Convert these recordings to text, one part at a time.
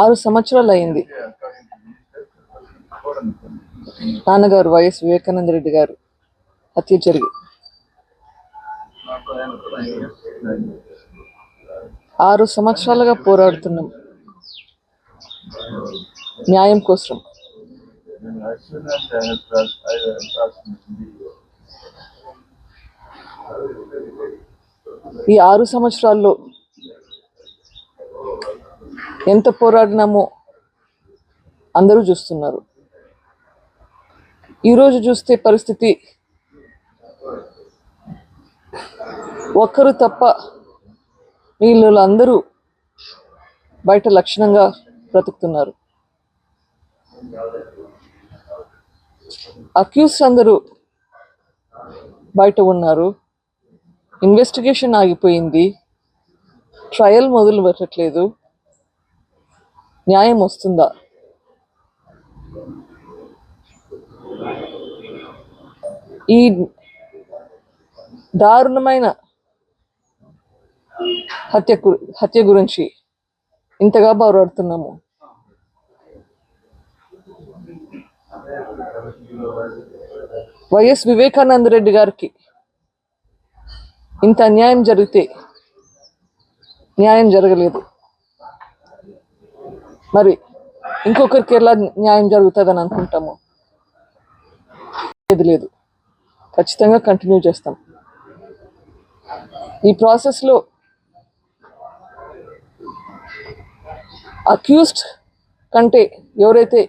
ఆరు సంవత్సరాలు అయింది. నాన్నగారు వైఎస్ వివేకానంద రెడ్డి గారు హత్య జరిగి ఆరు సంవత్సరాలుగా పోరాడుతున్నాం. న్యాయం కోసం. ఈ ఆరు సంవత్సరాల్లో ఎంత పోరాడినామో అందరూ చూస్తున్నారు. ఈరోజు చూస్తే పరిస్థితి ఒక్కరు తప్ప వీళ్ళు అందరూ బయట లక్షణంగా బ్రతుకుతున్నారు. అక్యూస్ అందరూ బయట ఉన్నారు. ఇన్వెస్టిగేషన్ ఆగిపోయింది. ట్రయల్ మొదలు పెట్టట్లేదు న్యాయం వస్తుందా? ఈ దారుణమైన హత్య హత్య గురించి ఇంతగా పోరాడుతున్నాము. వైఎస్ వివేకానంద రెడ్డి గారికి ఇంత అన్యాయం జరిగితే న్యాయం జరగలేదు. మరి ఇంకొకరికి ఎలా న్యాయం జరుగుతుందని అనుకుంటాము? లేదు లేదు. ఖచ్చితంగా కంటిన్యూ చేస్తాం. ఈ ప్రాసెస్లో అక్యూస్డ్ కంటే ఎవరైతే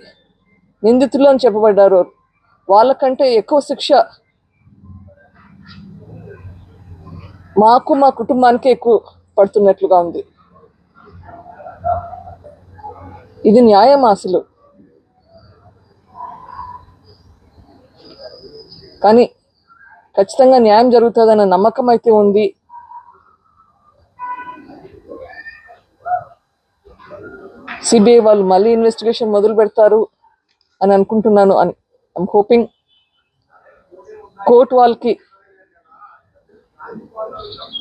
నిందితులు అని చెప్పబడ్డారో వాళ్ళకంటే ఎక్కువ శిక్ష మాకు మా కుటుంబానికి ఎక్కువ పడుతున్నట్లుగా ఉంది. ఇది న్యాయం అసలు కానీ ఖచ్చితంగా న్యాయం జరుగుతుందన్న నమ్మకం అయితే ఉంది. సిబిఐ వాళ్ళు మళ్ళీ ఇన్వెస్టిగేషన్ మొదలు పెడతారు అని అనుకుంటున్నాను అని. ఐమ్ హోపింగ్ కోర్టు వాళ్ళకి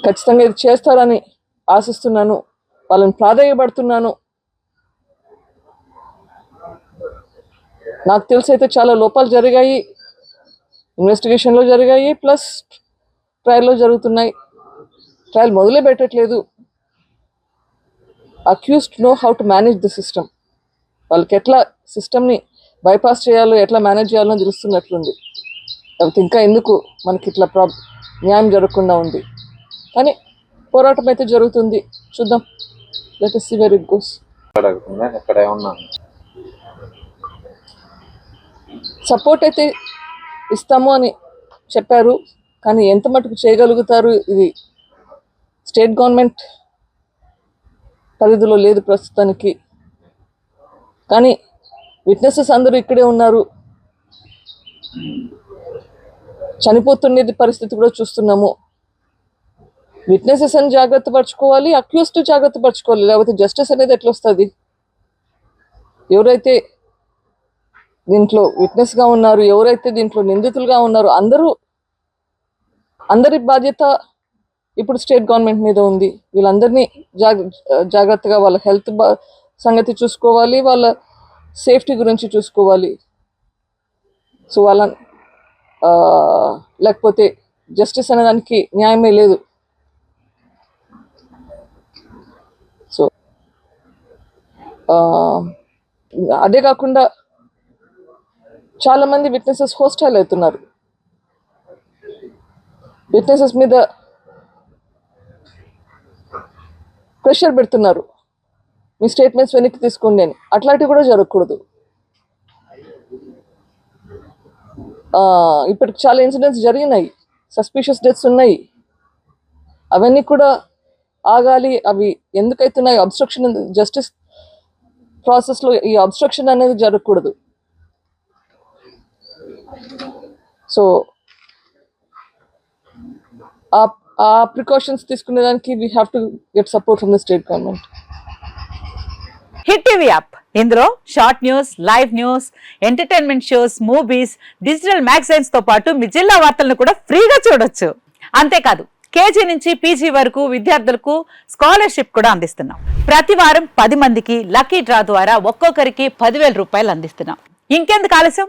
ఖచ్చితంగా ఇది చేస్తారని ఆశిస్తున్నాను. వాళ్ళని ప్రాధాన్యపడుతున్నాను. నాకు తెలిసి అయితే చాలా లోపాలు జరిగాయి. ఇన్వెస్టిగేషన్లో జరిగాయి ప్లస్ ట్రయల్లో జరుగుతున్నాయి. ట్రయల్ మొదలే పెట్టట్లేదు. Accused know how to manage the system వాళ్ళకి ఎట్లా సిస్టమ్ని బైపాస్ చేయాలో ఎట్లా మేనేజ్ చేయాలో తెలుస్తున్నట్లుంది. లేకపోతే ఇంకా ఎందుకు మనకి ఇట్లా ప్రాబ్ న్యాయం జరగకుండా ఉంది. కానీ పోరాటం అయితే జరుగుతుంది. చూద్దాం. Let see where it goes అడగకుండా ఎక్కడ ఏమన్నా సపోర్ట్ అయితే ఇస్తాము అని చెప్పారు. కానీ ఎంత మటుకు చేయగలుగుతారు ఇది స్టేట్ గవర్నమెంట్ పరిధిలో లేదు ప్రస్తుతానికి. కానీ విట్నెసెస్ అందరూ ఇక్కడే ఉన్నారు. చనిపోతుండేది పరిస్థితి కూడా చూస్తున్నాము. విట్నెసెస్ అని జాగ్రత్త పరచుకోవాలి అక్యూస్డ్ జాగ్రత్త పరచుకోవాలి లేకపోతే జస్టిస్ అనేది ఎట్లా వస్తుంది? ఎవరైతే దీంట్లో విట్నెస్గా గా ఉన్నారు ఎవరైతే దీంట్లో నిందితులుగా ఉన్నారో అందరూ అందరి బాధ్యత ఇప్పుడు స్టేట్ గవర్నమెంట్ మీద ఉంది. వీళ్ళందరినీ జాగ జాగ్రత్తగా వాళ్ళ హెల్త్ సంగతి చూసుకోవాలి వాళ్ళ సేఫ్టీ గురించి చూసుకోవాలి. సో వాళ్ళ లేకపోతే జస్టిస్ అనేదానికి న్యాయమే లేదు. సో అదే కాకుండా చాలా మంది విట్నెసెస్ హోస్టైల్ అవుతున్నారు. విట్నెసెస్ మీద ప్రెషర్ పెడుతున్నారు. మీ స్టేట్మెంట్స్ వెనక్కి తీసుకోండి అని. అట్లాంటివి కూడా జరగకూడదు. ఇప్పటికి చాలా ఇన్సిడెంట్స్ జరిగినాయి. సస్పిషియస్ డెత్స్ ఉన్నాయి. అవన్నీ కూడా ఆగాలి. అవి ఎందుకైతున్నాయి? అబ్స్ట్రక్షన్ జస్టిస్ ప్రాసెస్లో ఈ అబ్స్ట్రక్షన్ అనేది జరగకూడదు. సో ఆ ఆ precautions తీసుకునేదానికి we have to get support from the state government Hit TV app ఇందులో short news live news entertainment shows movies digital మ్యాగజైన్స్తో పాటు మీ జిల్లా వార్తలను కూడా ఫ్రీగా చూడొచ్చు. అంతేకాదు కేజీ నుంచి పీజీ వరకు విద్యార్థులకు స్కాలర్షిప్ కూడా అందిస్తున్నాం. ప్రతి వారం పది మందికి లక్కీ డ్రా ద్వారా ఒక్కొక్కరికి పదివేల రూపాయలు అందిస్తున్నాం. ఇంకెందుకు ఆలస్యం?